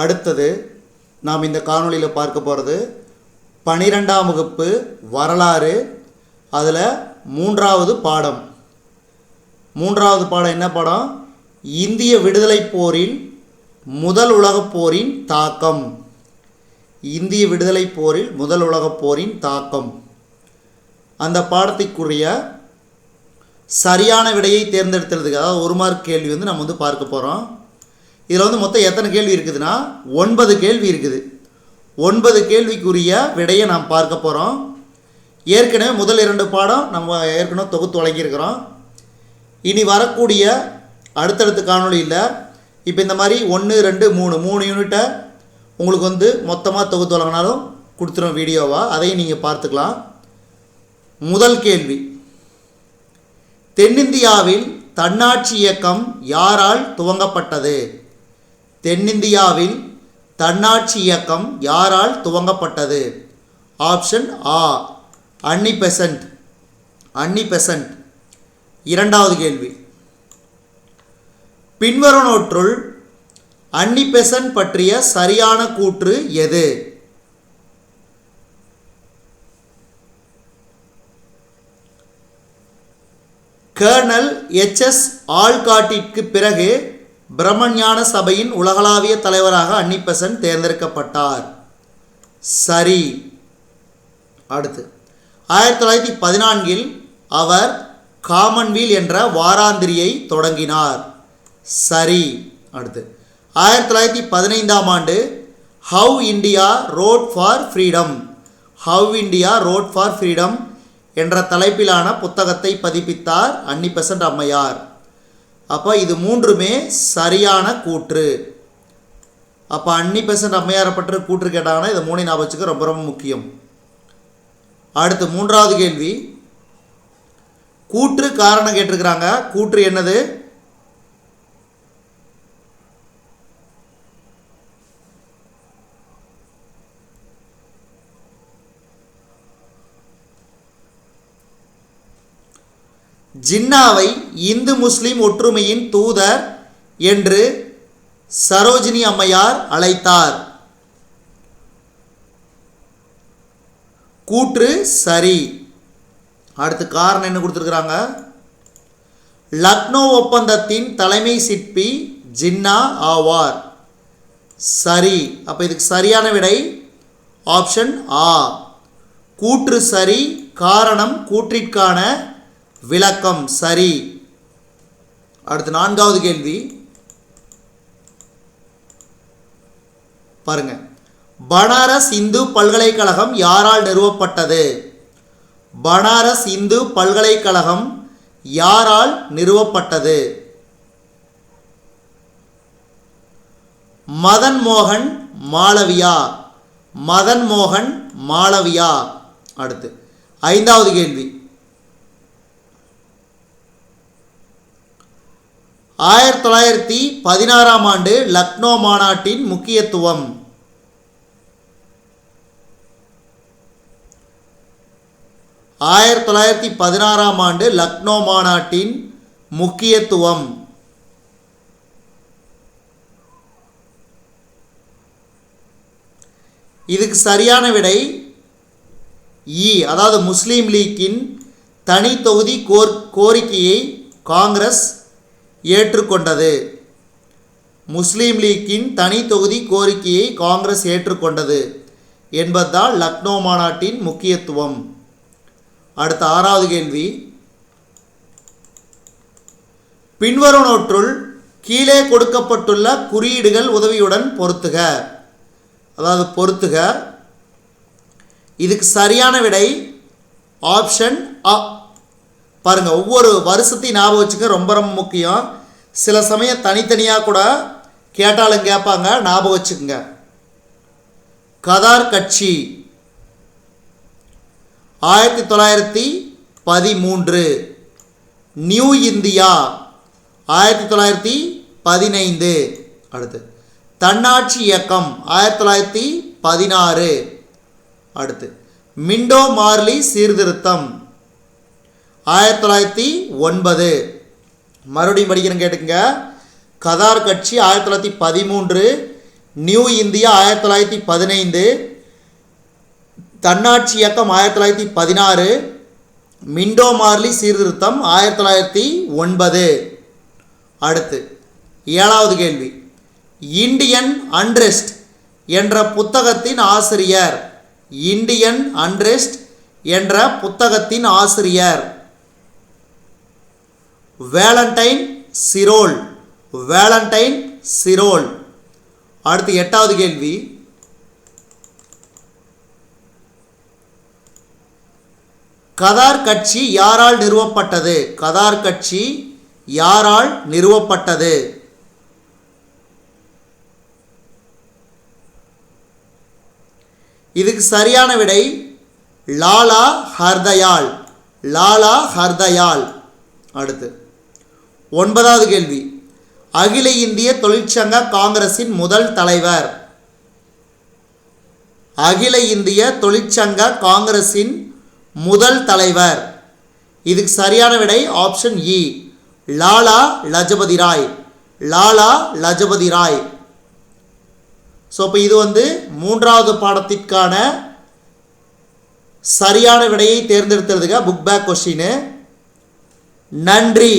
அடுத்தது நாம் இந்த காணொளியில் பார்க்க போகிறது பனிரெண்டாம் வகுப்பு வரலாறு அதில் மூன்றாவது பாடம். மூன்றாவது பாடம் என்ன பாடம்? இந்திய விடுதலைப் போரில் முதல் உலகப் போரின் தாக்கம். இந்திய விடுதலை போரில் முதல் உலகப் போரின் தாக்கம். அந்த பாடத்திற்குரிய சரியான விடையை தேர்ந்தெடுத்துறதுக்கு அதாவது ஒரு மார்க் கேள்வி வந்து நம்ம வந்து பார்க்க போகிறோம் இதில் வந்து மொத்தம் எத்தனை கேள்வி இருக்குதுன்னா ஒன்பது கேள்வி இருக்குது. ஒன்பது கேள்விக்குரிய விடையை நாம் பார்க்க போகிறோம் ஏற்கனவே முதல் இரண்டு பாடம் நம்ம ஏற்கனவே தொகுத்து வழங்கியிருக்கிறோம். இனி வரக்கூடிய அடுத்தடுத்த காணொளியில் இப்போ இந்த மாதிரி ஒன்று ரெண்டு மூணு மூணு யூனிட்டை உங்களுக்கு வந்து மொத்தமாக தொகுத்து வழங்கினாலும் கொடுத்துரும் வீடியோவாக அதையும் நீங்கள் பார்த்துக்கலாம். முதல் கேள்வி. தென்னிந்தியாவில் தன்னாட்சி இயக்கம் யாரால் துவங்கப்பட்டது? தென்னிந்தியாவில் தன்னாட்சி இயக்கம் யாரால் துவங்கப்பட்டது? Option A Annie Besant. Annie Besant. இரண்டாவது கேள்வி. பின்வருவனவற்றுள் அன்னி பெசன்ட் பற்றிய சரியான கூற்று எது? கர்னல் எச்எஸ் ஆல்காட்டிற்கு பிறகு பிரம்மஞான சபையின் உலகளாவிய தலைவராக அன்னிப்பசன் தேர்ந்தெடுக்கப்பட்டார். சரி. அடுத்து. ஆயிரத்தி தொள்ளாயிரத்தி பதினான்கில் அவர் காமன்வீல் என்ற வாராந்திரியை தொடங்கினார். சரி. அடுத்து. ஆயிரத்தி தொள்ளாயிரத்தி பதினைந்தாம் ஆண்டு how India wrote for freedom how India wrote for freedom என்ற தலைப்பிலான புத்தகத்தை பதிப்பித்தார் அன்னிபெசன்ட் அம்மையார். அப்போ இது மூன்றுமே சரியான கூற்று. அப்போ அன்னி பெசன்ட் அம்மையாரை கூற்று கேட்டாங்கன்னா இது மூணை ஞாபகம் ரொம்ப ரொம்ப முக்கியம். அடுத்து மூன்றாவது கேள்வி. கூற்று காரணம் கேட்டிருக்கிறாங்க. கூற்று என்னது? ஜின்னாவை இந்து முஸ்லிம் ஒற்றுமையின் தூதர் என்று சரோஜினி அம்மையார் அழைத்தார். கூற்று சரி. அடுத்து காரணம் என்ன கொடுத்துருக்குறாங்க? லக்னோ ஒப்பந்தத்தின் தலைமை சிற்பி ஜின்னா ஆவார். சரி. அப்போ இதுக்கு சரியான விடை ஆப்ஷன் ஆ. கூற்று சரி. காரணம் கூற்றிற்கான விளக்கம் சரி. அடுத்து நான்காவது கேள்வி. பாருங்க. பனாரஸ் இந்து பல்கலைக்கழகம் யாரால் நிறுவப்பட்டது? பனாரஸ் இந்து பல்கலைக்கழகம் யாரால் நிறுவப்பட்டது? மதன் மோகன் மாளவியா. மதன் மோகன் மாளவியா. அடுத்து ஐந்தாவது கேள்வி. ஆயிரத்தி தொள்ளாயிரத்தி பதினாறாம் ஆண்டு லக்னோ மாநாட்டின் முக்கியத்துவம். ஆயிரத்தி தொள்ளாயிரத்தி பதினாறாம் ஆண்டு லக்னோ மாநாட்டின் முக்கியத்துவம். இதுக்கு சரியான விடை இ அதாவது முஸ்லீம் லீக்கின் தனி தொகுதி கோர் கோரிக்கையை காங்கிரஸ் ஏற்றுக்கொண்டது. முஸ்லீம் லீக்கின் தனி தொகுதி கோரிக்கையை காங்கிரஸ் ஏற்றுக்கொண்டது என்பதுதான் லக்னோ மாநாட்டின் முக்கியத்துவம். அடுத்த ஆறாவது கேள்வி. பின்வருவனவற்றுள் கீழே கொடுக்கப்பட்டுள்ள குறியீடுகள் உதவியுடன் பொருத்துக. அதாவது பொருத்துக. இதுக்கு சரியான விடை ஆப்ஷன் அ. பாருங்க ஒவ்வொரு வருஷத்தையும் ஞாபகம் வச்சுக்க ரொம்ப ரொம்ப முக்கியம். சில சமயம் தனித்தனியாக கூட கேட்டாலும் கேட்பாங்க ஞாபகம் வச்சுக்கோங்க. கதார் கட்சி. ஆயிரத்தி தொள்ளாயிரத்தி பதிமூன்று. New India. ஆயிரத்தி தொள்ளாயிரத்தி பதினைந்து. அடுத்து. தன்னாட்சி இயக்கம். ஆயிரத்தி தொள்ளாயிரத்தி பதினாறு. அடுத்து. மிண்டோ மார்லி சீர்திருத்தம். ஆயிரத்தி தொள்ளாயிரத்தி ஒன்பது. மறுபடியும் படிக்கிறேன் கேட்டுக்கங்க. கதார் கட்சி ஆயிரத்தி தொள்ளாயிரத்தி பதிமூன்று நியூ இந்தியா ஆயிரத்தி தொள்ளாயிரத்தி பதினைந்து தன்னாட்சி இயக்கம் ஆயிரத்தி தொள்ளாயிரத்தி பதினாறு மிண்டோ மார்லி சீர்திருத்தம் ஆயிரத்தி தொள்ளாயிரத்தி ஒன்பது. அடுத்து ஏழாவது கேள்வி. இந்தியன் அன்ரெஸ்ட் என்ற புத்தகத்தின் ஆசிரியர். இந்தியன் அன்ரெஸ்ட் என்ற புத்தகத்தின் ஆசிரியர். Valentine Chirol. Valentine Chirol. அடுத்து எட்டாவது கேள்வி. கதார் கட்சி யாரால் நிறுவப்பட்டது? கதார் கட்சி யாரால் நிறுவப்பட்டது? இதுக்கு சரியான விடை லாலா ஹர்தயால். லாலா ஹர்தயால். அடுத்து. ஒன்பதாவது கேள்வி. அகில இந்திய தொழிற்சங்க காங்கிரசின் முதல் தலைவர். அகில இந்திய தொழிற்சங்க காங்கிரசின் முதல் தலைவர். இதுக்கு சரியான விடை option E Lala Lajpat Rai. Lala Lajpat Rai. So இப்போ இது வந்து மூன்றாவது பாடத்திற்கான சரியான விடையை தேர்ந்தெடுத்ததுக்கு புக் பேக் கொஸ்டின் நன்றி.